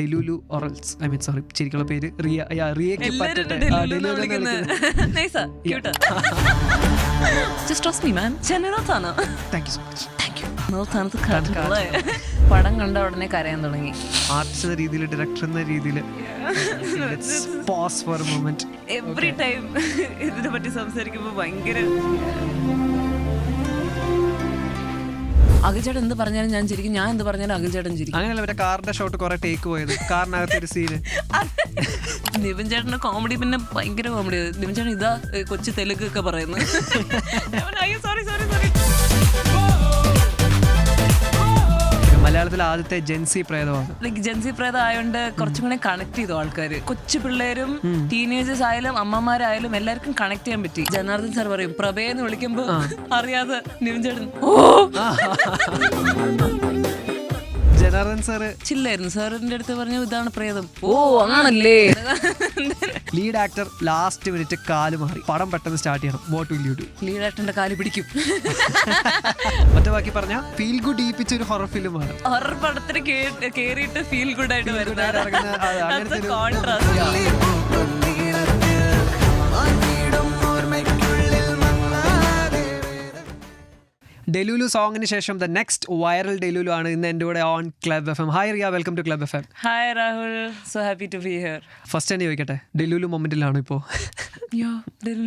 Delulu orals. I mean sorry ശരിക്കുള്ള പേര് റിയ യാ റിയയ്ക്ക് പറ്റട്ടെ. ആ, ഡെലുലു വിളിക്കുന്നത്. Thank you so much. പടം കണ്ട ഉടനെ കരയാൻ തുടങ്ങി. ആർട്ടിസ്റ്റ് എന്ന രീതിയിൽ ഡയറക്ടർ എന്ന രീതിയിൽ pause for moment every time ഇതിനെ പറ്റി സംസാരിക്കുമ്പോൾ ഭയങ്കര അഖിൽചേട്ടൻ എന്ത് പറഞ്ഞാലും ഞാൻ ചിരിക്കും. ഞാൻ എന്ത് പറഞ്ഞാലും അഖിൽചേട്ടൻ ചിരിക്കും. അങ്ങനെയല്ല മറ്റേ കാറിന്റെ ഷോട്ട് കുറെ ടേക്ക് പോയത്. കാറിനകത്ത് ഒരു സീന് നിവിൻ ചേട്ടന്റെ കോമഡി പിന്നെ ഭയങ്കര കോമഡി നിവിൻ ചേട്ടൻ ഇതാ കൊച്ചു തെലുങ്ക് ഒക്കെ പറയുന്നത് സോറി സോറി സോറി മലയാളത്തിലെ ആദ്യത്തെ ജെൻസി പ്രേതമാണ്. ലൈക്ക് ജെൻസി പ്രേതം ആയതുകൊണ്ട് കുറച്ചും കൂടി കണക്ട് ചെയ്തു ആൾക്കാർ കൊച്ചു പിള്ളേരും ടീനേജേഴ്സ് ആയാലും അമ്മമാരായാലും എല്ലാവർക്കും കണക്ട് ചെയ്യാൻ പറ്റി. ജനാർദ്ദൻ സാർ പറയും പ്രഭയെന്ന് വിളിക്കുമ്പോ അറിയാതെ നിവിൻ ചേട്ടൻ ഓ! ജനാർദ്ദൻ സാറ് ചില്ലായിരുന്നു. സാറിന്റെ അടുത്ത് പറഞ്ഞു ഇതാണ് പ്രേതം. ഓ ആണല്ലേ ലീഡ് ആക്ടർ ലാസ്റ്റ് മിനിറ്റ് കാൽ മാറി. പടം പെട്ടെന്ന് സ്റ്റാർട്ട് ചെയ്യണം. വോട്ട് വിൽ യു ഡു ആക്ടറിന്റെ കാൽ പിടിക്കും. മറ്റേ ബാക്കി പറഞ്ഞ ഫീൽ ഗുഡ് ഈപ്പിച്ച ഒരു ഹൊറർ ഫിലിമാണ് ഹൊറർ പടത്തിന് കേറിയിട്ട് ഫീൽ ഗുഡ് ആയിട്ട് വരുന്നത് കോൺട്രാസ്റ്റ് ഡെലുലു സോങ്ങിന് ശേഷം ദ നെക്സ്റ്റ് വൈറൽ ഡെലുലു ആണ് ഇന്ന് എന്റെ കൂടെ on club F M hi Riya welcome to club F M hi Rahul so happy to be here first തന്നെ ചോദിക്കട്ടെ ഡെലുലു മൊമെന്റിലാണ് ഇപ്പോൾ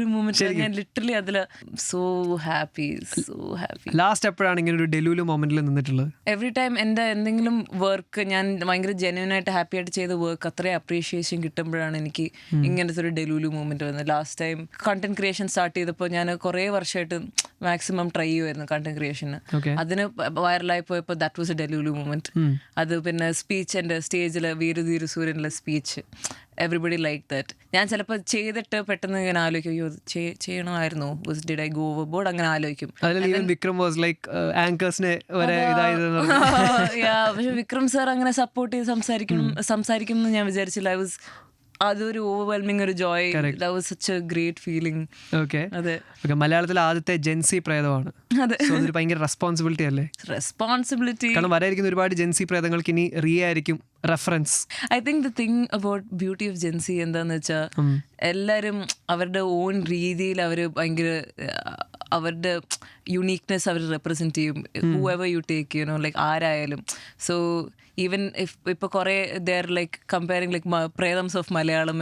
മൂമെന്റ് ഞാൻ literally so happy so happy last എപ്പോഴാണ് ഇങ്ങനെ ഒരു ഡെലുലു മൊമെന്റിൽ നിന്നിട്ടുള്ളത്? എവറി ടൈം എന്റെ എന്തെങ്കിലും വർക്ക് ഞാൻ ഭയങ്കര ജെന്യൂൻ ആയിട്ട് ഹാപ്പി ആയിട്ട് ചെയ്ത വർക്ക് അത്രയും അപ്രീഷിയേഷൻ കിട്ടുമ്പോഴാണ് എനിക്ക് ഇങ്ങനത്തെ ഒരു ഡെലുലു മൂവ്മെന്റ് വന്നത്. Last time content creation start ചെയ്തപ്പോൾ ഞാൻ കുറേ വർഷമായിട്ട് മാക്സിമം ട്രൈ ചെയ്യുമായിരുന്നു കണ്ടന്റ് ക്രിയേഷന് ക്രിയേഷൻ അതിന് വൈറലായി പോയപ്പോൾ that was a delivery moment അത് പിന്നെ സ്പീച്ച് എന്റെ സ്റ്റേജിൽ വീരധീര സൂര്യനിലെ സ്പീച്ച് എവറിബഡി ലൈക്ക് ദാറ്റ് ഞാൻ ചിലപ്പോൾ ചെയ്തിട്ട് പെട്ടെന്ന് ഇങ്ങനെ ആലോചിക്കും അയ്യോ ചെയ്യണമായിരുന്നു. Did I go overboard അങ്ങനെ ആലോചിക്കും. വിക്രം വാസ് ലൈക്ക് ആങ്കേഴ്സിനെ വരെ പക്ഷെ വിക്രം സാർ അങ്ങനെ സപ്പോർട്ട് ചെയ്ത് സംസാരിക്കണം സംസാരിക്കും എന്ന് ഞാൻ വിചാരിച്ചില്ല. ഐ വാസ് അതൊരു ഓവർവെൽമിങ് ഒരു joy that was such a great feeling okay അതെ. ഓക്കെ മലയാളത്തിൽ ആദ്യത്തെ ജെൻസി പ്രേതമാണ്. അതെ. ഭയങ്കര റെസ്പോൺസിബിലിറ്റി അല്ലേ? റെസ്പോൺസിബിലിറ്റി കാരണം വരായിരിക്കുന്ന ഒരുപാട് ജെൻസി പ്രേതങ്ങൾക്ക് ഇനി റീ ആയിരിക്കും. Reference I think the thing about beauty of Gen Z എന്താന്ന് വെച്ചാൽ എല്ലാവരും അവരുടെ ഓൺ രീതിയിൽ അവർ ഭയങ്കര അവരുടെ യുണീക്നെസ് അവർ റെപ്രസെന്റ് ചെയ്യും. Whoever you take you know like ആരായാലും. സോ ഈവൻ ഇഫ് ഇപ്പൊ കുറെ ദർ ലൈക്ക് കമ്പയറിംഗ് ലൈക്ക് പ്രേതംസ് ഓഫ് മലയാളം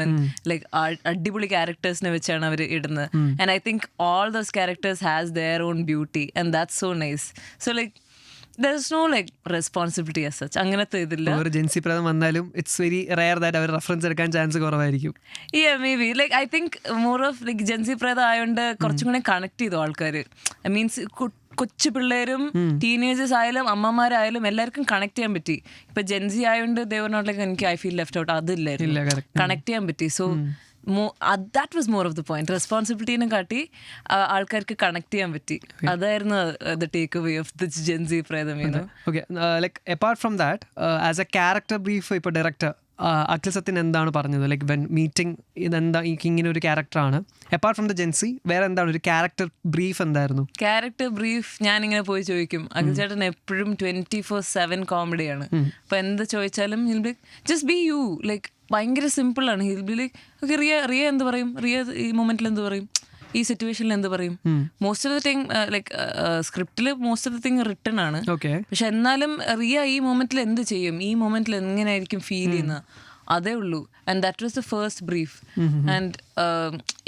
ലൈക്ക് അടിപൊളി ക്യാരക്ടേഴ്സിനെ വെച്ചാണ് അവർ ഇടുന്നത്. And I think all those characters has their own beauty and that's so nice so like no like responsibility as such. അങ്ങനത്തെ ഇതില്ല. ഒരു ജെൻസി പ്രേതം വന്നാലും ഇറ്റ്സ് വെരി റയർ ദാറ്റ് അവർ റെഫറൻസ് എടുക്കാൻ ചാൻസ് കുറവായിരിക്കും. May maybe. Like I think more of like Gen Z പ്രേത ആയതുകൊണ്ട് കുറച്ചും കൂടെ കണക്ട് ചെയ്തു ആൾക്കാർ ഐ മീൻസ് കൊച്ചു പിള്ളേരും ടീനേജേഴ്സ് ആയാലും അമ്മമാരായാലും എല്ലാവർക്കും കണക്ട് ചെയ്യാൻ പറ്റി. ഇപ്പൊ ജെൻസി ആയതുകൊണ്ട് ദേവർ നോട്ട് ലൈക്ക് എനിക്ക് ഐ ഫീൽ ലെഫ്റ്റ് ഔട്ട് അതില്ലായിരുന്നു. കണക്ട് ചെയ്യാൻ പറ്റി. So that was more of the point റെസ്പോൺസിബിലിറ്റീനെ കാട്ടി ആൾക്കാർക്ക് കണക്ട് ചെയ്യാൻ പറ്റി. അതായിരുന്നു the takeaway of the Gen Z പ്രേതം. Okay like apart from that as a character brief ഇപ്പോൾ ഡയറക്ടർ അഖിൽ സത്യൻ എന്താണ് പറഞ്ഞത്? ലൈക്ക് വെൻ മീറ്റിംഗ് ഇതെന്താ ഇങ്ങനെ ഒരു ക്യാരക്ടറാണ് അപ്പാർട്ട് ഫ്രം ദ ജെൻസി വേറെ എന്താണ്? ഒരു ക്യാരക്ടർ ബ്രീഫ് എന്തായിരുന്നു? ക്യാരക്ടർ ബ്രീഫ് ഞാൻ ഇങ്ങനെ പോയി ചോദിക്കും. അഖിൽ ചേട്ടൻ എപ്പോഴും ട്വന്റി ഫോർ സെവൻ കോമഡിയാണ് അപ്പൊ എന്ത് ചോദിച്ചാലും ജസ്റ്റ് ബി യു ലൈക്ക് ഭയങ്കര സിമ്പിൾ ആണ്. He'll be like okay Riya Riya എന്ത് പറയും? റിയ ഈ മൊമെന്റിൽ എന്ത് പറയും? ഈ സിറ്റുവേഷനിൽ എന്ത് പറയും? Most of the thing like സ്ക്രിപ്റ്റിൽ most of the thing written ആണ്. പക്ഷെ എന്നാലും റിയ ഈ മൊമെന്റിൽ എന്ത് ചെയ്യും? ഈ മൊമെന്റിൽ എങ്ങനെയായിരിക്കും ഫീൽ ചെയ്യുന്നത്? അതേ ഉള്ളൂ. And that was the first brief and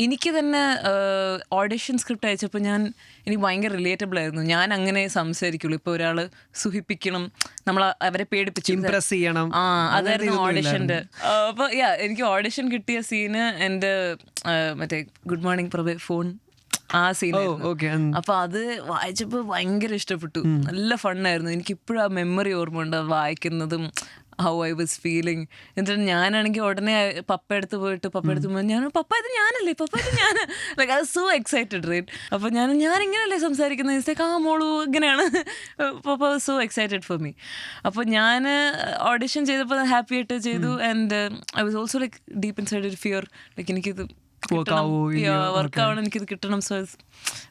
എനിക്ക് തന്നെ ഓഡിഷൻ സ്ക്രിപ്റ്റ് അയച്ചപ്പോൾ ഞാൻ എനിക്ക് ഭയങ്കര റിലേറ്റബിൾ ആയിരുന്നു. ഞാൻ അങ്ങനെ സംസാരിക്കുള്ളൂ. ഇപ്പോൾ ഒരാൾ സുഹിപ്പിക്കണം നമ്മൾ അവരെ പേടിപ്പിച്ചു ഇംപ്രസ് ചെയ്യണം. ആ അതായിരുന്നു ഓഡിഷന്റെ അപ്പോൾ യാ എനിക്ക് ഓഡിഷൻ കിട്ടിയ സീന് എന്റെ മറ്റേ ഗുഡ് മോർണിംഗ് പ്രഭേ ഫോൺ ആ സീൻ ഓക്കെ അപ്പൊ അത് വായിച്ചപ്പോൾ ഭയങ്കര ഇഷ്ടപ്പെട്ടു. നല്ല ഫണ്ണായിരുന്നു എനിക്ക് ഇപ്പോഴും ആ മെമ്മറി ഓർമ്മ ഉണ്ട് വായിക്കുന്നതും ഹൗ ഐ വാസ് ഫീലിംഗ് എന്നിട്ട് ഞാനാണെങ്കിൽ ഉടനെ പപ്പ എടുത്ത് പോയിട്ട് പപ്പ എടുത്ത് പോയി ഞാൻ പപ്പ ഇത് ഞാനല്ലേ? പപ്പ ഇത് ഞാൻ ലൈക്ക് അത് സോ എക്സൈറ്റഡ് റൈറ്റ് അപ്പോൾ ഞാൻ ഞാൻ ഇങ്ങനെയല്ലേ സംസാരിക്കുന്നത് ഇതൊക്കെ ആ മോളു ഇങ്ങനെയാണ്. പപ്പ സോ എക്സൈറ്റഡ് ഫോർ മീ അപ്പോൾ ഞാൻ ഓഡിഷൻ ചെയ്തപ്പോൾ ഹാപ്പി ആയിട്ട് ചെയ്തു. And I was also like deep inside ഒരു ഫിയർ ലൈക്ക് എനിക്കിത് എനിക്കിത് കിട്ടണം. So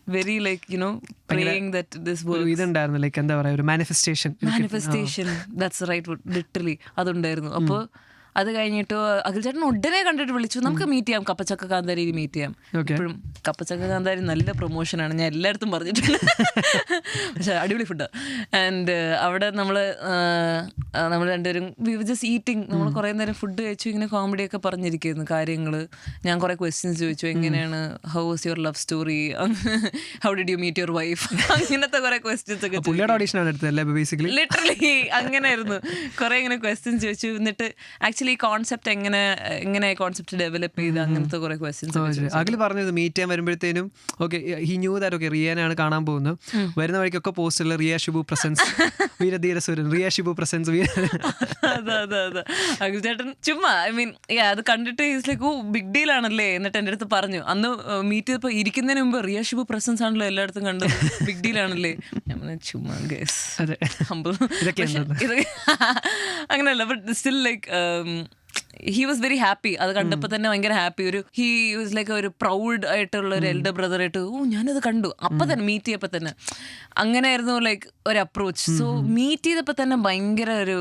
very like you know praying that this ഒരു ഇതുണ്ടായിരുന്നു ലൈക്ക് എന്താ പറയാ ഒരു manifestation manifestation that's right literally അതുണ്ടായിരുന്നു. അപ്പോൾ അത് കഴിഞ്ഞിട്ട് അഖിൽ ചേട്ടൻ ഉടനെ കണ്ടിട്ട് വിളിച്ചു. നമുക്ക് മീറ്റ് ചെയ്യാം. കപ്പച്ചക്ക കാന്താരി മീറ്റ് ചെയ്യാം. എപ്പോഴും കപ്പച്ചക്ക കാന്താരി നല്ല പ്രൊമോഷനാണ് ഞാൻ എല്ലായിടത്തും പറഞ്ഞിട്ടുണ്ട്. പക്ഷെ അടിപൊളി ഫുഡ് ആൻഡ് അവിടെ നമ്മൾ നമ്മൾ രണ്ടുപേരും വി ജസ്റ്റ് ഈറ്റിംഗ് നമ്മൾ കുറേ നേരം ഫുഡ് കഴിച്ചു. ഇങ്ങനെ കോമഡി ഒക്കെ പറഞ്ഞിരിക്കുന്നു കാര്യങ്ങൾ ഞാൻ കുറേ ക്വസ്റ്റ്യൻസ് ചോദിച്ചു. എങ്ങനെയാണ്? How was your love story how did you meet your wife അങ്ങനത്തെ കുറേ ക്വസ്റ്റ്യൻസ് ഒക്കെ ബേസിക്കലി ലിറ്ററലി അങ്ങനെയായിരുന്നു. കുറെ ഇങ്ങനെ ക്വസ്റ്റ്യൻസ് ചോദിച്ചു. എന്നിട്ട് ആക്ച്വലി ഈ കോൺസെപ്റ്റ് എങ്ങനെ എങ്ങനെ കോൺസെപ്റ്റ് ഡെവലപ്പ് ചെയ്ത് അങ്ങനത്തെ കുറെ ക്വസ്റ്റ്യൻസ് അഖിൽ പറഞ്ഞത് മീറ്റ് ചെയ്യാൻ വരുമ്പോഴത്തേനും okay he knew that okay റിയാനാണ് കാണാൻ പോകുന്നത്. വരുന്ന വഴിക്കൊക്കെ പോസ്റ്റിൽ റിയ ഷിബു പ്രസൻസ് വീരധീര സുരൻ റിയ ഷിബു പ്രസൻസ് വീര അതെ അതെ അതെ. അഖിൽ ചേട്ടൻ ചുമ്മാ ഐ മീൻ അത് കണ്ടിട്ട് is like oh big deal ആണല്ലേ? എന്നിട്ട് എന്റെ അടുത്ത് പറഞ്ഞു. അന്ന് മീറ്റ് ചെയ്തപ്പോൾ ഇരിക്കുന്നതിന് മുമ്പ് റിയ ഷിബു പ്രസൻസ് ആണല്ലോ എല്ലായിടത്തും കണ്ടത്. ബിഗ് ഡീൽ ആണല്ലേ? ചുമ്മാ ഗേസ് അതെ. ഇതൊക്കെ ഇത് അങ്ങനെയല്ല but still like um, he was very happy അത് കണ്ടപ്പോൾ തന്നെ ഭയങ്കര ഹാപ്പി ഒരു ഹി വാസ് ലൈക്ക് ഒരു പ്രൗഡ് ആയിട്ടുള്ള ഒരു എൽഡർ ബ്രദർ ആയിട്ട് ഓ ഞാനത് കണ്ടു. അപ്പം തന്നെ മീറ്റ് ചെയ്യപ്പോ തന്നെ അങ്ങനെയായിരുന്നു ലൈക്ക് ഒരു അപ്രോച്ച് സോ മീറ്റ് ചെയ്തപ്പോൾ തന്നെ ഭയങ്കര ഒരു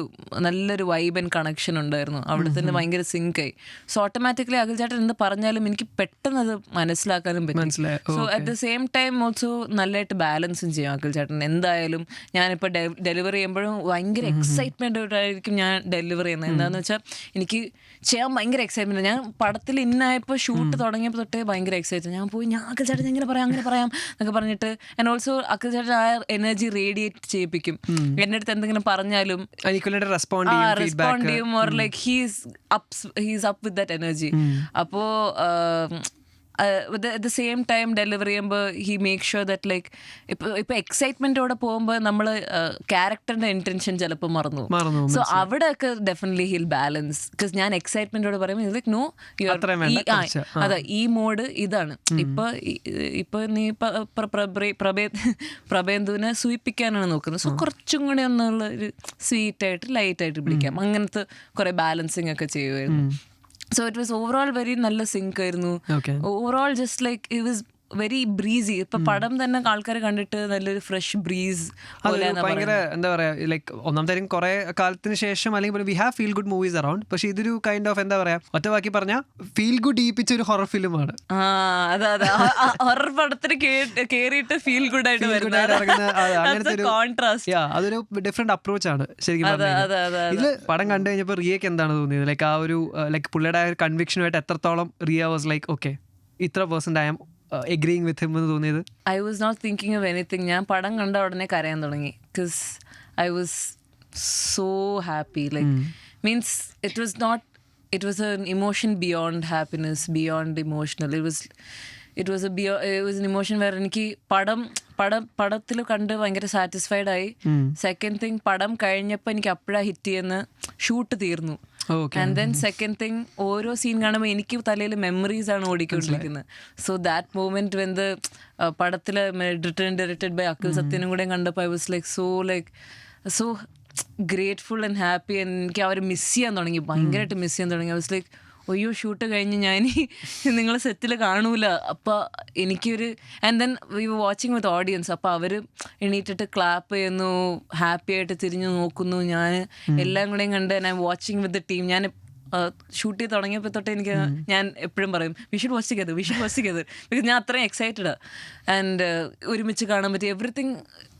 നല്ലൊരു വൈബ് ആൻഡ് കണക്ഷൻ ഉണ്ടായിരുന്നു. അവിടെ തന്നെ ഭയങ്കര സിങ്ക് ആയി. സോ ഓട്ടോമാറ്റിക്കലി അഖിൽ ചേട്ടൻ എന്ത് പറഞ്ഞാലും എനിക്ക് പെട്ടെന്ന് അത് മനസ്സിലാക്കാനും പറ്റും. So at the same time also നല്ലതായിട്ട് ബാലൻസും ചെയ്യും അഖിൽ ചേട്ടൻ എന്തായാലും ഞാനിപ്പോൾ ഡെലിവറി ചെയ്യുമ്പോഴും ഭയങ്കര എക്സൈറ്റ്മെന്റ് ആയിരിക്കും ഞാൻ ഡെലിവറി ചെയ്യുന്നത്. എന്താണെന്ന് വെച്ചാൽ എനിക്ക് ചെയ്യാൻ ഭയങ്കര എക്സൈറ്റ്മെന്റ് ഞാൻ പടത്തിൽ ഇന്നായപ്പോൾ ഷൂട്ട് തുടങ്ങിയപ്പോൾ തൊട്ടേ ഭയങ്കര എക്സൈറ്റ് ഞാൻ പോയി ഞാൻ അക്കൽ ചേട്ടൻ എങ്ങനെ പറയാം അങ്ങനെ പറയാം എന്നൊക്കെ പറഞ്ഞിട്ട് ആൻഡ് ഓൾസോ അക്കൽ ചേട്ടൻ ആ എനർജി റേഡിയേറ്റ് ചെയ്യിപ്പിക്കും. എന്റെ അടുത്ത് എന്തെങ്കിലും പറഞ്ഞാലും റെസ്പോണ്ട് റെസ്പോണ്ട് ചെയ്യും or like he's he's up with that energy അപ്പോൾ at the same time delivery ചെയ്യുമ്പോൾ he make sure that like ഇപ്പോൾ ഇപ്പോൾ എക്സൈറ്റ്മെന്റോടെ പോകുമ്പോൾ നമ്മൾ ക്യാരക്ടറിന്റെ ഇന്റൻഷൻ ചിലപ്പോൾ മറന്നു മറന്നു സോ അവിടെയൊക്കെ ഡെഫിനറ്റ്ലി ഹിൽ ബാലൻസ് ബിക്കോസ് ഞാൻ എക്സൈറ്റ്മെന്റോട് പറയുമ്പോൾ ലൈക്ക് നോ യു. അതെ ഈ മോഡ് ഇതാണ്. ഇപ്പോൾ ഇപ്പോൾ ഇപ്പൊ നീ പ്രഭേ- പ്രഭേ- പ്രഭേന്ദുവിനെ സൂയിപ്പിക്കാനാണ് നോക്കുന്നത്. സോ കുറച്ചും കൂടി ഒന്നുള്ള ഒരു സ്വീറ്റ് ആയിട്ട് ലൈറ്റ് ആയിട്ട് പിടിക്കാം അങ്ങനത്തെ കുറേ ബാലൻസിങ് ഒക്കെ ചെയ്യുമായിരുന്നു so it was overall very നല്ല സിങ്ക് ആയിരുന്നു. Overall just like it was very breezy ഇപ്പൊ പടം തന്നെ ആൾക്കാരെ കണ്ടിട്ട് നല്ലൊരു ഫ്രഷ് ബ്രീസ് ഭയങ്കര എന്താ പറയാ ലൈക്ക് ഒന്നാമത്തെ കാര്യം കുറെ കാലത്തിന് ശേഷം അല്ലെങ്കിൽ we have feel good movies around പക്ഷെ ഇതൊരു കൈൻഡ് ഓഫ് എന്താ പറയാ ഒറ്റ ബാക്കി പറഞ്ഞ ഫീൽ ഗുഡ് ഈപ്പിച്ച ഒരു ഹൊറർ ഫിലിമാണ് ഹൊറർ പടത്തിന് കേറിയിട്ട് ഫീൽ ഗുഡ് ആയിട്ട് അതൊരു ഡിഫറെന്റ് അപ്രോച്ച് ആണ് ശരിക്കും ഇതിൽ പടം കണ്ടു കഴിഞ്ഞപ്പോൾ റിയക്ക് എന്താണ് തോന്നിയത്? ലൈക്ക് ആ ഒരു ലൈക്ക് പുള്ളിയുടെ കൺവിക്ഷനുമായിട്ട് എത്രത്തോളം റിയ വാസ് ലൈക്ക് ഓക്കെ ഇത്ര percent I'm agreeing with him എന്ന് തോന്നിയത്? I was not thinking of anything ഞാൻ പടം കണ്ട ഉടനെ കരയാൻ തുടങ്ങി. Because I was so happy like means it was not it was an emotion beyond happiness beyond emotional it was it was a ബിയോ it was an emotion വേറെ എനിക്ക് പടം പടം പടത്തിൽ കണ്ട് ഭയങ്കര സാറ്റിസ്ഫൈഡ് ആയി. സെക്കൻഡ് തിങ് പടം കഴിഞ്ഞപ്പോൾ എനിക്ക് അപ്പോഴാണ് ഹിറ്റ് ചെയ്യുന്ന ഷൂട്ട് തീർന്നു. ആൻഡ് ദെൻ സെക്കൻഡ് തിങ് ഓരോ സീൻ കാണുമ്പോൾ എനിക്ക് തലയിൽ മെമ്മറീസ് ആണ് ഓടിക്കൊണ്ടിരിക്കുന്നത്. സോ ദാറ്റ് മൂമെന്റ് വെന്ത് പടത്തിൽ റിട്ടേൺ ഡയറക്റ്റഡ് ബൈ അക്കിൽ സത്യനും കൂടെ കണ്ടപ്പോൾ I was like so like so grateful and happy എനിക്ക് അവർ മിസ് ചെയ്യാൻ തുടങ്ങി. ഭയങ്കരമായിട്ട് മിസ് ചെയ്യാൻ തുടങ്ങി. ഐ വാസ് ലൈക്ക് ഒയ്യോ ഷൂട്ട് കഴിഞ്ഞ് ഞാൻ നിങ്ങളെ സെറ്റിൽ കാണൂല. അപ്പോൾ എനിക്കൊരു and then we watching with audience അപ്പോൾ അവർ എണീറ്റിട്ട് ക്ലാപ്പ് ചെയ്യുന്നു ഹാപ്പി ആയിട്ട് തിരിഞ്ഞു നോക്കുന്നു. ഞാൻ എല്ലാം കൂടെയും കണ്ട് ഞാൻ വാച്ചിങ് വിത്ത് ടീം ഞാൻ ഷൂട്ട് ചെയ്ത് തുടങ്ങിയപ്പോൾ തൊട്ട് എനിക്ക് ഞാൻ എപ്പോഴും പറയും we should watch together we should watch together because ഞാൻ അത്രയും എക്സൈറ്റഡ് ആൻഡ് ഒരുമിച്ച് കാണാൻ പറ്റി. Everything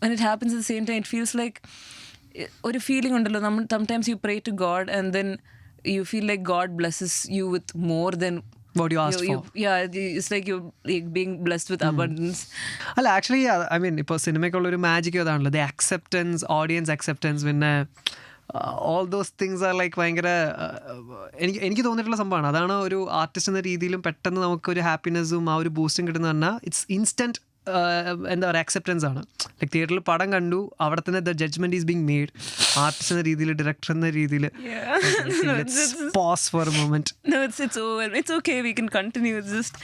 when it happens at same time it feels like ഒരു ഫീലിംഗ് ഉണ്ടല്ലോ. നമ്മൾ sometimes you pray to God and then you feel like God blesses you with more than What you asked for. yeah it's like you're like being blessed with abundance. അല്ല actually I mean ഇപ്പോൾ സിനിമയ്ക്കുള്ള ഒരു magic അതാണല്ലോ the acceptance audience acceptance പിന്നെ all those things are like ഭയങ്കര uh, എനിക്ക് എനിക്ക് തോന്നിയിട്ടുള്ള സംഭവമാണ്. അതാണ് ഒരു ആർട്ടിസ്റ്റ് എന്ന രീതിയിലും പെട്ടെന്ന് നമുക്കൊരു ഹാപ്പിനെസ്സും ആ ഒരു ബൂസ്റ്റും കിട്ടുന്ന പറഞ്ഞാൽ ഇറ്റ്സ് ഇൻസ്റ്റന്റ് എന്താ പറയുക അക്സെപ്റ്റൻസ് ആണ്. ലൈക്ക് തിയേറ്ററിൽ പടം കണ്ടു അവിടെ തന്നെ the judgement is being made artist എന്ന രീതിയിൽ ഡയറക്ടർ എന്ന രീതിയിൽ. Pause for a moment no it's it's can it's okay we can continue. Just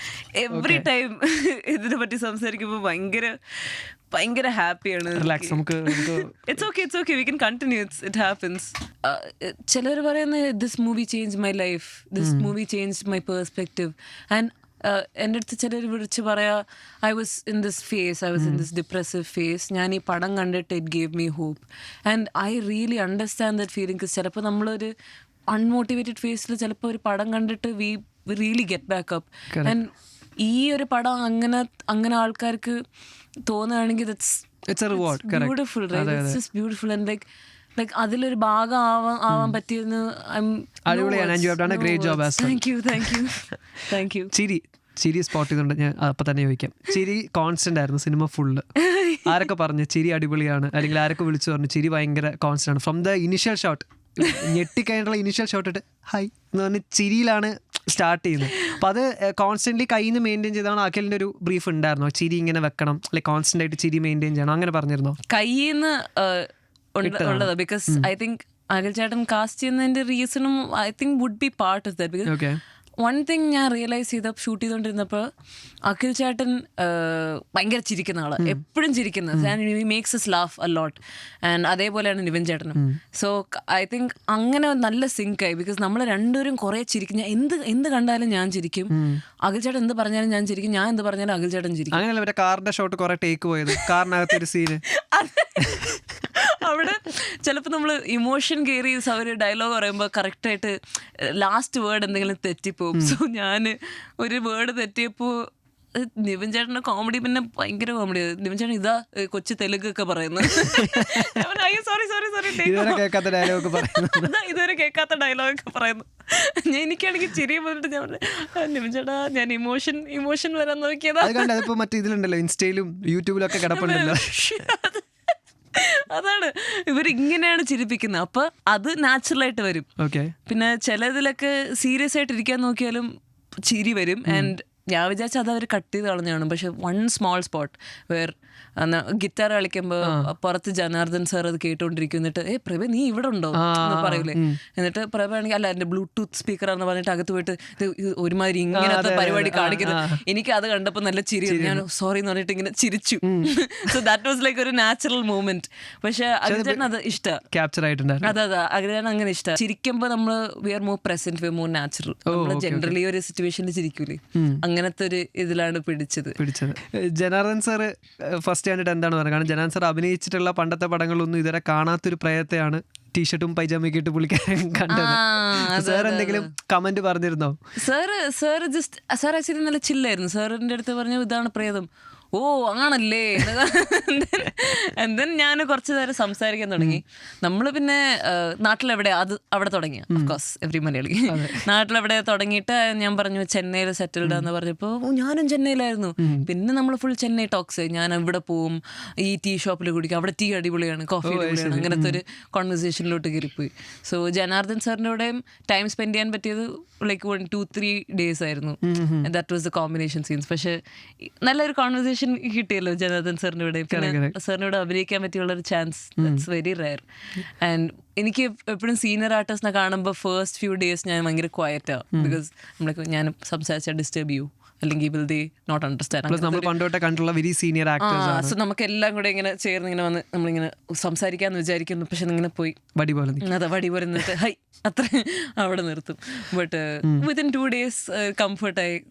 every time ഇതിനെ പറ്റി സംസാരിക്കുമ്പോൾ ഭയങ്കര ഭയങ്കര ഹാപ്പിയാണ് റിലാക്സ് നമുക്ക് നമുക്ക് it's okay it's okay we can continue it's it happens ചിലർ പറയുന്നത് this movie change my life this movie change my perspective and എന്റെ അടുത്ത് ചിലർ വിളിച്ച് പറയാ I was in this phase I was in this depressive phase ഞാൻ ഈ പടം കണ്ടിട്ട് it gave me hope and I really understand that feeling ചിലപ്പോൾ നമ്മളൊരു അൺമോട്ടിവേറ്റഡ് ഫേസിൽ ചിലപ്പോൾ ഒരു പടം കണ്ടിട്ട് we really get back up and ഈ ഒരു പടം അങ്ങനെ അങ്ങനെ ആൾക്കാർക്ക് തോന്നുകയാണെങ്കിൽ that's beautiful beautiful and like like അതിലൊരു ഭാഗം ആവാൻ ആവാൻ പറ്റിയെന്ന് അടിപൊളിയാണ്. Thank you thank you thank you ചിരി. ചിരി സ്പോട്ട് ചെയ്തുകൊണ്ട് ഞാൻ അപ്പം തന്നെ ചോദിക്കാം. ചിരി കോൺസ്റ്റന്റ് ആയിരുന്നു സിനിമ ഫുള്ള് ആരൊക്കെ പറഞ്ഞു ചിരി അടിപൊളിയാണ്? അല്ലെങ്കിൽ ആരൊക്കെ വിളിച്ചു പറഞ്ഞു ചിരി ഭയങ്കര കോൺസ്റ്റന്റ് ആണ്? ഫ്രം ദ ഇനിഷ്യൽ ഷോട്ട് ഞെട്ടിക്കഴിഞ്ഞിട്ടുള്ള ഇനിഷ്യൽ ഷോട്ട് ഇട്ട് ഹൈ എന്ന് പറഞ്ഞ് ചിരിയിലാണ് സ്റ്റാർട്ട് ചെയ്യുന്നത്. അപ്പോൾ അത് കോൺസ്റ്റന്റ്ലി കയ്യിൽ നിന്ന് മെയിന്റെയിൻ ചെയ്താണ് അഖിലിന്റെ ഒരു ബ്രീഫ് ഉണ്ടായിരുന്നോ. ചിരി ഇങ്ങനെ വെക്കണം. അല്ലെ കോൺസ്റ്റന്റ് ആയിട്ട് ചിരി മെയിന്റെയിൻ ചെയ്യണം. അങ്ങനെ പറഞ്ഞിരുന്നോ? കയ്യിന്ന് ഉള്ളത്. ബിക്കോസ് ഐ തിങ്ക് അഖിൽ ചേട്ടൻ കാസ്റ്റ് ചെയ്യുന്നതിന്റെ റീസണും I think would be part of that because okay one thing ഞാൻ റിയലൈസ് ചെയ്ത ഷൂട്ട് ചെയ്തുകൊണ്ടിരുന്നപ്പോൾ അഖിൽ ചേട്ടൻ ഭയങ്കര ചിരിക്കുന്ന ആൾ. എപ്പോഴും ചിരിക്കുന്നത്. Makes us laugh a lot and അതേപോലെയാണ് നിവിൻ ചേട്ടനും. സോ ഐ തിങ്ക് അങ്ങനെ നല്ല സിങ്ക് ആയി. ബിക്കോസ് നമ്മൾ രണ്ടുപേരും കുറേ ചിരിക്കും. ഞാൻ എന്ത് എന്ത് കണ്ടാലും ഞാൻ ചിരിക്കും. അഖിൽ ചേട്ടൻ എന്ത് പറഞ്ഞാലും ഞാൻ ചിരിക്കും. ഞാൻ എന്ത് പറഞ്ഞാലും അഖിൽ ചേട്ടൻ ചിരിക്കും. അങ്ങനെയല്ല മറ്റേ കാറിന്റെ ഷോട്ട് കുറെ ടേക്ക് പോയത്. കാറിനകത്ത് ഒരു സീന് അവിടെ ചിലപ്പോൾ നമ്മൾ ഇമോഷൻ കയറി അവർ ഡയലോഗ് പറയുമ്പോൾ കറക്റ്റായിട്ട് ലാസ്റ്റ് വേർഡ് എന്തെങ്കിലും തെറ്റിപ്പോവും സോ ഞാൻ ഒരു വേർഡ് തെറ്റിയപ്പോൾ നിവിൻ ചേട്ടന്റെ കോമഡി പിന്നെ ഭയങ്കര കോമഡി നിവിൻ ചേട്ടൻ ഇതാ കൊച്ചു തെലുങ്ക് ഒക്കെ പറയുന്നത് സോറി സോറി സോറി ഇതുവരെ കേൾക്കാത്ത ഡയലോഗ് ഇതുവരെ കേൾക്കാത്ത ഡയലോഗ് ഒക്കെ പറയുന്നു. ഞാൻ എനിക്കാണെങ്കിൽ ചെറിയ പോയിട്ട് ഞാൻ നിവിൻ ചേട്ടാ ഞാൻ ഇമോഷൻ ഇമോഷൻ വരാൻ നോക്കിയതാ. മറ്റേ ഇതിലുണ്ടല്ലോ ഇൻസ്റ്റയിലും യൂട്യൂബിലും ഒക്കെ കിടപ്പുണ്ടല്ലോ. അതാണ്. ഇവരിങ്ങനെയാണ് ചിരിപ്പിക്കുന്നത്. അപ്പൊ അത് നാച്ചുറലായിട്ട് വരും. ഓക്കെ പിന്നെ ചിലതിലൊക്കെ സീരിയസ് ആയിട്ട് ഇരിക്കാൻ നോക്കിയാലും ചിരി വരും. ആൻഡ് ഞാൻ വിചാരിച്ച അത് അവർ കട്ട് ചെയ്ത് കളഞ്ഞാണ് പക്ഷെ one small spot where guitar കളിക്കുമ്പോൾ പുറത്ത് ജനാർദ്ദൻ സാർ അത് കേട്ടോണ്ടിരിക്കും. എന്നിട്ട് ഏ പ്രഭ നീ ഇവിടെ ഉണ്ടോ? എന്ന് പറയൂലേ. എന്നിട്ട് പ്രഭ ആണെങ്കിൽ അല്ല എന്റെ ബ്ലൂടൂത്ത് സ്പീക്കർ എന്ന് പറഞ്ഞിട്ട് അകത്ത് പോയിട്ട് ഇത് ഒരുമാതിരി ഇങ്ങനത്തെ പരിപാടി കാണിക്കുന്നത് എനിക്ക് അത് കണ്ടപ്പോൾ നല്ല ചിരി. ഞാൻ സോറി എന്ന് പറഞ്ഞിട്ട് ഇങ്ങനെ ചിരിച്ചു. സോ ദാറ്റ് വാസ് ലൈക്ക് ഒരു നാച്ചുറൽ മൂവ്മെന്റ് പക്ഷെ അഗ്രചേട്ടൻ അത് ഇഷ്ടം. ക്യാപ്ചർ അതെ അതെ. അഗ്രചേട്ടൻ അങ്ങനെ ഇഷ്ടം. ചിരിക്കുമ്പോ നമ്മൾ we are more present we more natural നമ്മൾ ജനറലി ഒരു സിറ്റുവേഷനിൽ ചിരിക്കൂലേ. അങ്ങനത്തെ ഒരു ഇതിലാണ് പിടിച്ചത്. പിടിച്ചത്. ജനാർദ്ദൻ സാർ ഫസ്റ്റ് കണ്ടിട്ട് എന്താണ് പറയുക കാരണം ജനാൻ സാർ അഭിനയിച്ചിട്ടുള്ള പണ്ടത്തെ പടങ്ങളൊന്നും ഇതുവരെ കാണാത്തൊരു പ്രയത്തെയാണ് ടീഷർട്ടും പൈജാമയൊക്കെ ഇട്ട് പുള്ളിക്കാരൻ കണ്ടത്. സാർ എന്തെങ്കിലും comment പറഞ്ഞിരുന്നോ? Sir sir just sir actually നല്ല ചില്ലായിരുന്നു സാറിന്റെ അടുത്ത് പറഞ്ഞു ഇതാണ് പ്രേതം. ഓ ആണല്ലേ എന്തൻ ഞാൻ കുറച്ച് നേരം സംസാരിക്കാൻ തുടങ്ങി. നമ്മൾ പിന്നെ നാട്ടിലെവിടെ? അത് അവിടെ തുടങ്ങി കോഴ്സ് എവറി മലയാളി. നാട്ടിലെവിടെ തുടങ്ങിയിട്ട് ഞാൻ പറഞ്ഞു ചെന്നൈയിൽ സെറ്റിൽഡ് എന്ന് പറഞ്ഞപ്പോൾ ഞാനും ചെന്നൈയിലായിരുന്നു. പിന്നെ നമ്മൾ ഫുൾ ചെന്നൈ ടോക്സ് ഞാൻ ഇവിടെ പോവും ഈ ടീ ഷോപ്പിൽ കുടിക്കും. അവിടെ ടീ അടിപൊളിയാണ് കോഫി അടിപൊളിയാണ് അങ്ങനത്തെ ഒരു കോൺവെർസേഷനിലോട്ട് കയറിപ്പോയി. സോ ജനാർദ്ദൻ സാറിന്റെ കൂടെയും ടൈം സ്പെൻഡ് ചെയ്യാൻ പറ്റിയത് like one two three days ആയിരുന്നു. That was the combination scenes പക്ഷേ നല്ലൊരു കോൺവെർസേഷൻ കിട്ടിയല്ലോ ജനാർദ്ദൻ സാറിന്റെ ഇവിടെ സാറിന്റെ കൂടെ അഭിനയിക്കാൻ പറ്റിയുള്ള ഒരു chance that's very rare and എനിക്ക് എപ്പോഴും സീനിയർ ആർട്ടിസ്റ്റിനെ കാണുമ്പോൾ ഫസ്റ്റ് ഫ്യൂ ഡേയ്സ് ഞാൻ ഭയങ്കര ക്വയറ്റാണ് ബിക്കോസ് നമ്മൾ ഞാൻ സംസാരിച്ചാൽ ഡിസ്റ്റർബ് ചെയ്യൂ അല്ലെങ്കിൽ will they not understand senior actors so നമുക്ക് എല്ലാം കൂടെ ഇങ്ങനെ ചേർന്ന് ഇങ്ങനെ വന്ന് നമ്മളിങ്ങനെ സംസാരിക്കാന്ന് വിചാരിക്കുന്നു. പക്ഷെ ഇങ്ങനെ പോയി. വടി പോലെ. അതെ വടി പോലെ നിന്നിട്ട് ഹൈ അത്ര അവിടെ നിർത്തും. ബട്ട് വിത്തിൻ ടു ഡേയ്സ് കംഫർട്ടായി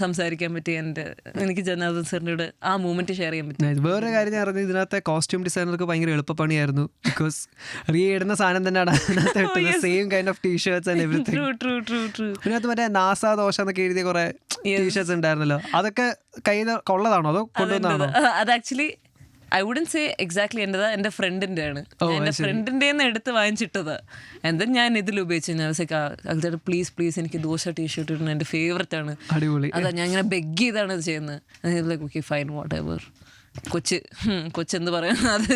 സംസാരിക്കാൻ പറ്റി എന്റെ എനിക്ക് ജനാർദ്ദൻ സാറിന്റെ കൂടെ ആ മൂമെന്റ് ഷെയർ ചെയ്യാൻ പറ്റും. വേറെ വേറൊരു കാര്യം ഞാൻ അറിഞ്ഞത് ഇതിനകത്തെ കോസ്റ്റ്യൂം ഡിസൈനർക്ക് ഭയങ്കര എളുപ്പപ്പണിയായിരുന്നു. ബിക്കോസ് റീ ഇടുന്ന സാധനം അതിനകത്ത് ഇട്ടത്. Same kind of T-shirts and everything true true true true ഇതിനകത്ത് മറ്റേ നാസ ദോശ എന്നൊക്കെ എഴുതിയ കുറെ ടീഷർട്സ് ഉണ്ടായിരുന്നല്ലോ? അതൊക്കെ കയ്യിൽ കൊള്ളതാണോ? അതോ കൊണ്ടുവന്നാണോ? അത് actually I wouldn't say exactly എന്റെതാ എന്റെ ഫ്രണ്ടിന്റെ ആണ് എന്റെ ഫ്രണ്ടിന്റെ എടുത്ത് വാങ്ങിച്ചിട്ടതാ. എന്താ ഞാൻ ഇതിൽ ഉപയോഗിച്ചു ഞാൻ പ്ലീസ് പ്ലീസ് എനിക്ക് ദോശ ടീഷർട്ട് ഇടണം. എന്റെ ഫേവററ്റ് ആണ്. അടിപൊളി. അതാ ഞാൻ ഇങ്ങനെ ബെഗ് ചെയ്താണ് ഇത് ചെയ്യുന്നത്. Like okay fine whatever കൊച്ച് ഹും, കൊച്ചെന്ത് പറയാം അത്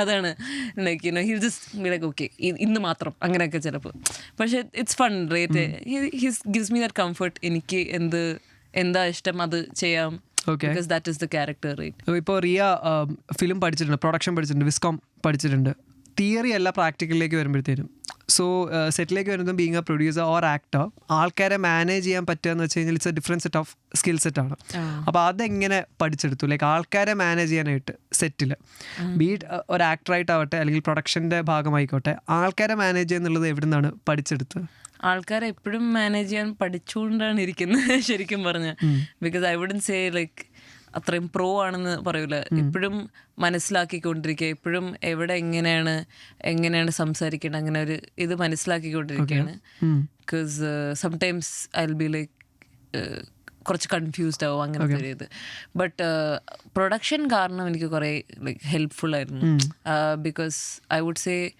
അതാണ്. Like you know he'll just like okay ഇന്ന് മാത്രം. അങ്ങനെയൊക്കെ ചിലപ്പോൾ പക്ഷേ it's fun right he's gives me that comfort എനിക്ക് എന്ത് എന്താ ഇഷ്ടം അത് ചെയ്യാം. Because that is the character right ഇപ്പോൾ റിയ ഫിലിം പഠിച്ചിട്ടുണ്ട് പ്രൊഡക്ഷൻ പഠിച്ചിട്ടുണ്ട് വിസ്കോം പഠിച്ചിട്ടുണ്ട്. തിയറി അല്ല പ്രാക്ടിക്കലിലേക്ക് വരുമ്പോഴത്തേനും. സോ സെറ്റിലേക്ക് വരുന്നതും being a producer or actor ആൾക്കാരെ മാനേജ് ചെയ്യാൻ പറ്റുക എന്ന് വെച്ച് കഴിഞ്ഞാൽ it's a different set of skill set ആണ്. അപ്പോൾ അതെങ്ങനെ പഠിച്ചെടുത്തു? ലൈക്ക് ആൾക്കാരെ മാനേജ് ചെയ്യാനായിട്ട് സെറ്റിൽ ബീറ്റ് ഒരു ആക്ടറായിട്ടാവട്ടെ അല്ലെങ്കിൽ പ്രൊഡക്ഷന്റെ ഭാഗമായിക്കോട്ടെ ആൾക്കാരെ മാനേജ് ചെയ്യുന്നുള്ളത് എവിടെ നിന്നാണ് പഠിച്ചെടുത്തത്? ആൾക്കാരെ എപ്പോഴും മാനേജ് ചെയ്യാൻ പഠിച്ചുകൊണ്ടാണ് ഇരിക്കുന്നത് ശരിക്കും പറഞ്ഞ. Because I wouldn't say like അത്രയും പ്രോ ആണെന്ന് പറയൂല. എപ്പോഴും മനസ്സിലാക്കിക്കൊണ്ടിരിക്കുക എപ്പോഴും എവിടെ എങ്ങനെയാണ് എങ്ങനെയാണ് സംസാരിക്കേണ്ടത് അങ്ങനെ ഒരു ഇത് മനസ്സിലാക്കിക്കൊണ്ടിരിക്കുകയാണ്. Because sometimes I will be like കുറച്ച് കൺഫ്യൂസ്ഡ് ആവും അങ്ങനത്തെ ഒരു ഇത്. ബട്ട് പ്രൊഡക്ഷൻ കാരണം എനിക്ക് കുറേ ലൈക്ക് ഹെൽപ്ഫുൾ ആയിരുന്നു. ബിക്കോസ് ഐ വുഡ് സേ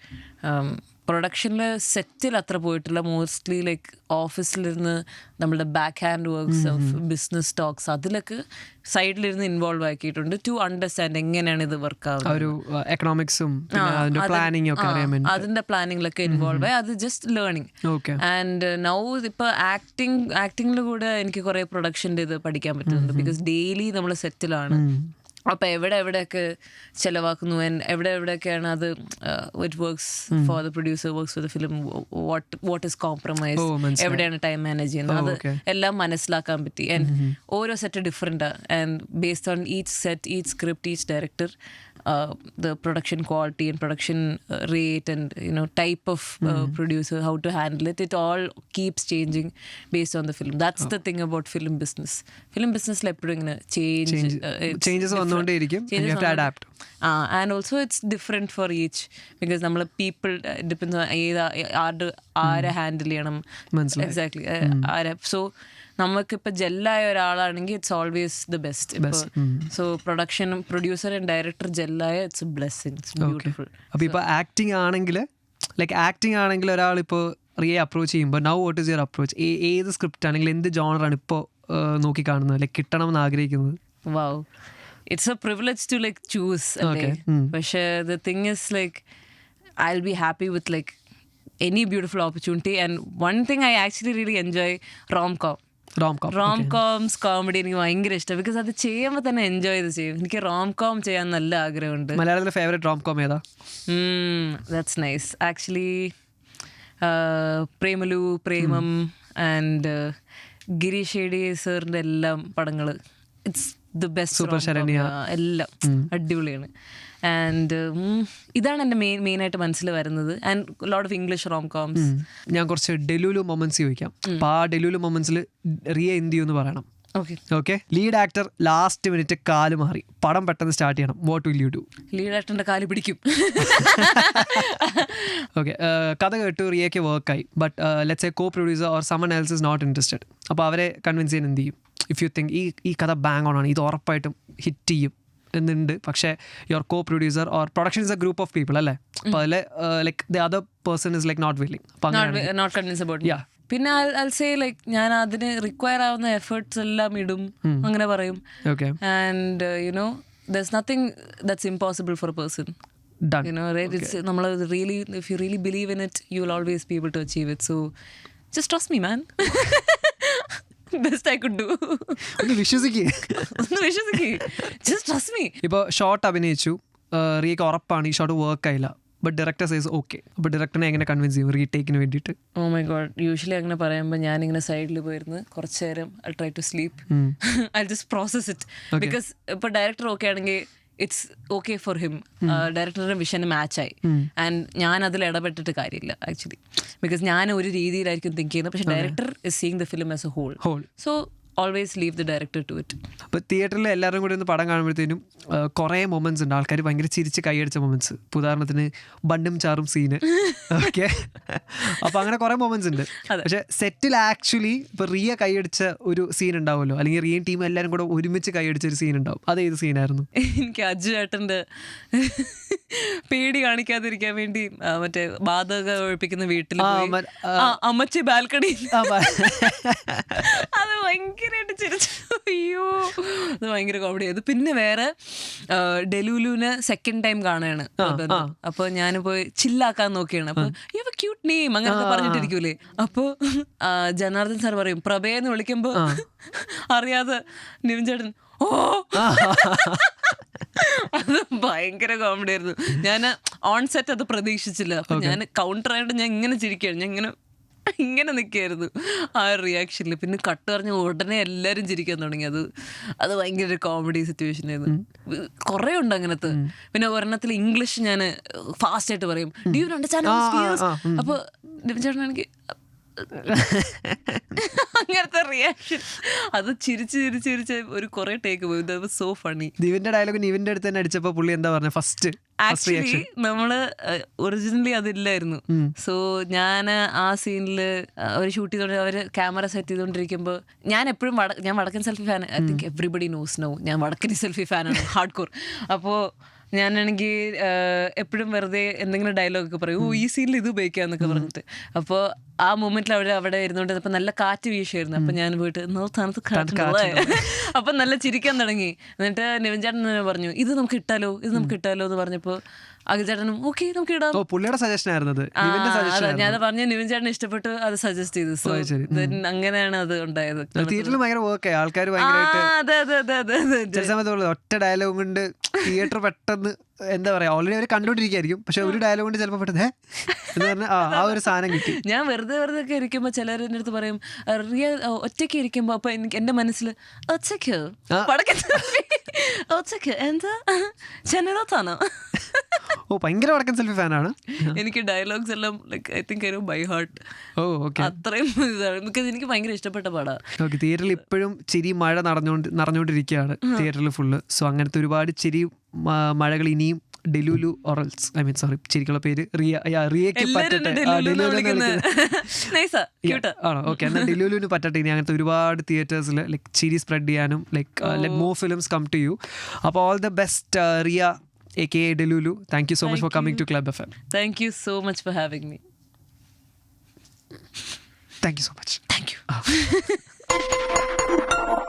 പ്രൊഡക്ഷനിൽ സെറ്റിൽ അത്ര പോയിട്ടില്ല. മോസ്റ്റ്ലി ലൈക്ക് ഓഫീസിലിരുന്ന് നമ്മുടെ back end works of business talks അതിലൊക്കെ സൈഡിലിരുന്ന് ഇൻവോൾവ് ആക്കിയിട്ടുണ്ട് ടു അണ്ടർസ്റ്റാൻഡ് എങ്ങനെയാണ് ഇത് വർക്ക് ആവുന്നത്. എക്കണോമിക്സും അതിന്റെ പ്ലാനിങ് പ്ലാനിങ്ങിലൊക്കെ ഇൻവോൾവ് ആയി. അത് ജസ്റ്റ് ലേണിംഗ് ആൻഡ് നൗ ഇപ്പൊ ആക്ടിങ് ആക്ടിങ്ങിൽ കൂടെ എനിക്ക് കുറെ പ്രൊഡക്ഷന്റെ ഇത് പഠിക്കാൻ പറ്റുന്നുണ്ട്. ബിക്കോസ് ഡെയിലി നമ്മൾ സെറ്റിലാണ് അപ്പൊ എവിടെ എവിടെയൊക്കെ ചെലവാക്കുന്നു? എവിടെ എവിടെയൊക്കെയാണ് അത് it works for the producer works for the film what what is compromise. എവിടെയാണ് ടൈം മാനേജ് ചെയ്യുന്നത്? അത് എല്ലാം മനസ്സിലാക്കാൻ പറ്റി. ആൻഡ് ഓരോ set different and based on each set each script each director the production quality and production uh, rate and you know type of uh, producer how to handle it it all keeps changing based on the film that's the thing about film business film business എപ്പോഴും ഇങ്ങനെ change changes വന്നുകൊണ്ടേയിരിക്കും you have to adapt and also it's different for each because നമ്മൾ people depends ഏത് ആരുടെ ആരെ handle ചെയ്യണം. Exactly ആരെ so നമുക്കിപ്പോൾ ജെല്ലായ ഒരാളാണെങ്കിൽ it's always the best so production producer and director ജെല്ലായ it's blessing it's beautiful അപ്പോൾ ഇപ്പോൾ ആക്ടിങ് ആണെങ്കിൽ ലൈക്ക് ആക്ടിങ് ആണെങ്കിൽ ഒരാളിപ്പോൾ റിയെ അപ്രോച്ച് ചെയ്യുമ്പോൾ now what is your approach ഏത് സ്ക്രിപ്റ്റ് ആണെങ്കിൽ എന്ത് ജോണറാണ് ഇപ്പോൾ നോക്കി കാണുന്നത് ലൈക്ക് കിട്ടണമെന്ന് ആഗ്രഹിക്കുന്നത്? Wow. It's a privilege to like choose പക്ഷേ the thing is like I will be happy with like any beautiful opportunity and one thing I actually really enjoy. Rom com rom coms comedy എനിക്ക് ഭയങ്കര ഇഷ്ടം. Because അത് ചെയ്യുമ്പോൾ തന്നെ enjoy ചെയ്ത് ചെയ്യും. എനിക്ക് റോം കോം ചെയ്യാൻ നല്ല ആഗ്രഹമുണ്ട്. മലയാളത്തിലെ ഫേവറേറ്റ് റോം കോം ഏതാ that's nice actually Premalu Premam and Girish shady സാറിന്റെ എല്ലാം പടങ്ങൾ it's the best Super Sharanya. എല്ലാം അടിപൊളിയാണ്. ആൻഡ് ഇതാണ് എന്റെ മെയിൻ മെയിനായിട്ട് മനസ്സിൽ വരുന്നത്. And lot of English rom coms ഞാൻ കുറച്ച് ഡെലൂലു മൊമെന്റ്സ് ചോദിക്കാം. അപ്പോൾ ആ ഡെലൂലു മൊമെന്റ്സിൽ റിയ എന്ത് ചെയ്യുമെന്ന് പറയണം. Okay okay lead actor last minute കാൽ മാറി. പടം പെട്ടെന്ന് സ്റ്റാർട്ട് ചെയ്യണം. What will you do lead ആക്ടറിന്റെ കാൽ പിടിക്കും. ഓക്കെ കഥ കേട്ടു റിയയ്ക്ക് വർക്കായി but let's a co producer or someone else is not interested അപ്പോൾ അവരെ കൺവിൻസ് ചെയ്യാൻ എന്ത് ചെയ്യും? ഇഫ് യു തിങ്ക് ഈ ഈ കഥ ബാങ് ഓൺ ആണ്. ഇത് ഉറപ്പായിട്ടും ഹിറ്റ് ചെയ്യും. എന്നുണ്ട് പക്ഷേ your co producer or production is a group of people അല്ലേ അപ്പോൾ അതിൽ like the other person is like not willing അപ്പോൾ അങ്ങനെ. പിന്നെ സേ ലൈക്ക് ഞാൻ അതിന് റിക്വയർ ആവുന്ന എഫേർട്സ് എല്ലാം ഇടും. അങ്ങനെ പറയും. And you know there's nothing that's impossible for a person നമ്മൾ really if you really believe in it you will always be able to achieve it so just trust me man best I could do ഒന്ന് വിശ്വസിക്കുക ഒന്ന് വിശ്വസിക്കുക just trust me ഇപ്പോൾ short അഭിനയിച്ചു. റീക്ക് ഉറപ്പാണ് ഈ ഷോർട്ട് വർക്ക് ആയില്ല. ബട്ട് ഡയറക്ടർ സൈസ് ഓക്കെ അപ്പോൾ ഡയറക്ടറിനെ എങ്ങനെ കൺവിൻസ് ചെയ്യും? റീടേക്കിന് വേണ്ടിയിട്ട്. ഓ മൈ ഗോഡ് യൂഷ്വലി അങ്ങനെ പറയുമ്പോൾ ഞാനിങ്ങനെ സൈഡിൽ പോയിരുന്ന് കുറച്ച് നേരം I try to sleep I just process it because ഇപ്പോൾ ഡയറക്ടർ ഓക്കെ ആണെങ്കിൽ ഇറ്റ്സ് ഓക്കെ ഫോർ ഹിം ഡയറക്ടറുടെ വിഷന് മാച്ചായി ആൻഡ് ഞാൻ അതിൽ ഇടപെട്ടിട്ട് കാര്യമില്ല ആക്ച്വലി ബിക്കോസ് ഞാൻ ഒരു രീതിയിലായിരിക്കും തിങ്ക് ചെയ്യുന്നത്. പക്ഷേ director is seeing the film as a whole whole so always leave the director to it അപ്പോൾ തിയേറ്ററിൽ എല്ലാവരും കൂടി ഒന്ന് പടം കാണുമ്പോഴത്തേനും കുറേ മൊമെന്റ്സ് ഉണ്ട്. ആൾക്കാർ ഭയങ്കര ചിരിച്ച് കൈയടിച്ച മൊമെന്റ്സ് ഇപ്പോൾ ഉദാഹരണത്തിന് ബണ്ണും ചാറും സീന് ഓക്കെ അപ്പോൾ അങ്ങനെ കുറേ മൊമെന്റ്സ് ഉണ്ട്. പക്ഷേ സെറ്റിൽ ആക്ച്വലി ഇപ്പോൾ റിയ കൈയടിച്ച ഒരു സീൻ ഉണ്ടാവുമല്ലോ. അല്ലെങ്കിൽ റിയൻ ടീം എല്ലാവരും കൂടെ ഒരുമിച്ച് കൈയടിച്ച ഒരു സീൻ ഉണ്ടാവും. അത് ഏത് സീനായിരുന്നു എനിക്ക് അജു ഏട്ടന്റെ പേടി കാണിക്കാതിരിക്കാൻ വേണ്ടി മറ്റേ ബാധക ഒഴിപ്പിക്കുന്ന വീട്ടിൽ അമ്മച്ചി ബാൽക്കണി അത് അത് ഭയങ്കരമായിട്ട് ചിരിച്ചു. അയ്യോ. അത് ഭയങ്കര കോമഡി ആയത് പിന്നെ വേറെ ഡെലുലുവിന് സെക്കൻഡ് ടൈം കാണുകയാണ്. അപ്പൊ ഞാൻ പോയി ചില്ലാക്കാൻ നോക്കിയാണ്. അപ്പൊ യു ക്യൂട്ട് നെയിം അങ്ങനെ പറഞ്ഞിട്ടിരിക്കൂലേ. അപ്പൊ ജനാർദ്ദൻ സാർ പറയും പ്രഭയെന്ന് വിളിക്കുമ്പോ അറിയാതെ നിവിൻ ചേട്ടൻ ഓ അത് ഭയങ്കര കോമഡി ആയിരുന്നു. ഞാൻ ഓൺസെറ്റ് അത് പ്രതീക്ഷിച്ചില്ല. അപ്പൊ ഞാൻ കൗണ്ടർ ആയിട്ട് ഞാൻ ഇങ്ങനെ ചിരിക്കുകയാണ്. ഞാൻ ഇങ്ങനെ ഇങ്ങനെ നിൽക്കുകയായിരുന്നു ആ റിയാക്ഷനിൽ പിന്നെ കട്ട് പറഞ്ഞ ഉടനെ എല്ലാവരും ചിരിക്കാൻ തുടങ്ങി. അത് അത് ഭയങ്കര ഒരു കോമഡി സിറ്റുവേഷൻ ആയിരുന്നു. കുറേ ഉണ്ട് അങ്ങനത്തെ. പിന്നെ ഒരെണ്ണത്തിൽ ഇംഗ്ലീഷ് ഞാൻ ഫാസ്റ്റ് ആയിട്ട് പറയും. ഡ്യൂ അണ്ടർസ്റ്റാൻഡ് അപ്പോൾ ചേട്ടനാണെങ്കിൽ അങ്ങനത്തെ റിയാക്ഷൻ അത് ചിരിച്ച് ചിരിച്ച് ചിരിച്ച് ഒരു കുറെ ടേക്ക് പോയി. ദ സോ ഫണ്ണി ദിവിന്റെ ഡയലോഗ് നിവിന്റെ അടുത്ത് തന്നെ അടിച്ചപ്പോ പുള്ളി എന്താ പറഞ്ഞ? ഫസ്റ്റ് ആക്ച്വലി നമ്മൾ ഒറിജിനലി അതില്ലായിരുന്നു. സോ ഞാൻ ആ സീനിൽ അവർ ഷൂട്ട് ചെയ്തോണ്ട് അവർ ക്യാമറ സെറ്റ് ചെയ്തോണ്ടിരിക്കുമ്പോ ഞാൻ എപ്പോഴും ഞാൻ Vadakkan Selfie fan I think everybody knows no ഞാൻ വടക്കൻ സെൽഫി ഫാനാണ് ഹാർഡ് കോർ അപ്പോൾ ഞാനാണെങ്കിൽ എപ്പോഴും വെറുതെ എന്തെങ്കിലും ഡയലോഗ് ഒക്കെ പറയും. ഓ ഈ സീനിൽ ഇത് ഉപയോഗിക്കാന്നൊക്കെ പറഞ്ഞിട്ട്. അപ്പോൾ ആ മൊമെന്റിൽ അവിടെ അവിടെ ഇരുന്നുകൊണ്ട് അപ്പൊ നല്ല കാറ്റ് വീശായിരുന്നു. അപ്പൊ ഞാൻ പോയിട്ട് "ഇന്നലെ തണുത്ത് കാറ്റുണ്ടല്ലേ?" അപ്പൊ നല്ല ചിരിക്കാൻ തുടങ്ങി. എന്നിട്ട് നിവിൻ ചേട്ടൻ ഇങ്ങനെ പറഞ്ഞു ഇത് നമുക്ക് ഇട്ടാലോ? ഇത് നമുക്ക് ഇട്ടാലോ? എന്ന് പറഞ്ഞപ്പോ അഖിൽചേട്ടനും ഓക്കെ നമുക്ക് ഇടാം. പുള്ളിയുടെ സജഷൻ ആയിരുന്നത്. ഞാൻ പറഞ്ഞ നിവിൻ ചേട്ടൻ ഇഷ്ടപ്പെട്ടു അത് സജസ്റ്റ് ചെയ്തു. സോ. അങ്ങനെയാണ് അത് ഉണ്ടായത്. തിയേറ്ററിൽ ഭയങ്കര വർക്ക് ആൾക്കാർ ഭയങ്കരമായിട്ട് ഒറ്റ ഡയലോഗ് കൊണ്ട് തിയേറ്റർ പെട്ടെന്ന് എന്താ പറയാ ഓൾറെഡി അവർ കണ്ടോണ്ടിരിക്കായിരിക്കും പക്ഷെ ഒരു ഡയലോഗ് കൊണ്ട് ചിലപ്പോൾ പെട്ടെന്ന് എന്ന് പറഞ്ഞാൽ ആ ആ ഒരു സാധനം കിട്ടി. ഞാൻ വെറുതെ വെറുതെ ഒക്കെ ഇരിക്കുമ്പോ ചിലർ എന്റെ അടുത്ത് പറയും റിയൽ ഒറ്റയ്ക്ക് ഇരിക്കുമ്പോൾ അപ്പൊ എനിക്ക് എന്റെ മനസ്സിൽ ഒറ്റയ്ക്ക്? ഒറ്റയ്ക്ക്? എന്താ? ചെന്നൈത്താണോ ഓ ഭയങ്കര വടക്കൻ സെൽഫി ഫാനാണ്. എനിക്ക് ഡയലോഗ്സ് എല്ലാം ലൈക്ക് ഐ തിങ്ക് ഒരു ബൈ ഹാർട്ട് ഓ ഓക്കെ അത്രയും ഇതാണ്. ബിക്കോസ് എനിക്ക് ഭയങ്കര ഇഷ്ടപ്പെട്ട പാടാണ് ഓക്കെ തിയേറ്ററിൽ ഇപ്പോഴും ചിരി മഴ നടന്നുകൊണ്ട് നിറഞ്ഞുകൊണ്ടിരിക്കുകയാണ് തിയേറ്ററിൽ ഫുള്ള് സോ അങ്ങനത്തെ ഒരുപാട് ചിരി മഴകൾ ഇനിയും delulu orals I mean sorry ചിരിക്കുള്ള പേര് റിയ യാ, റിയയ്ക്ക് പറ്റട്ടെ. ആണോ? ഓക്കെ എന്നാൽ ഡെലുലുവിന് പറ്റട്ടെ. ഇനി അങ്ങനത്തെ ഒരുപാട് തിയേറ്റേഴ്സിൽ ലൈക്ക് ചിരി സ്പ്രെഡ് ചെയ്യാനും like like more films come to you അപ്പോൾ all the best Riya aka Delulu. Thank you so Thank much for coming to Club FM. Thank you so much for having me. Thank you so much. Thank you. Oh.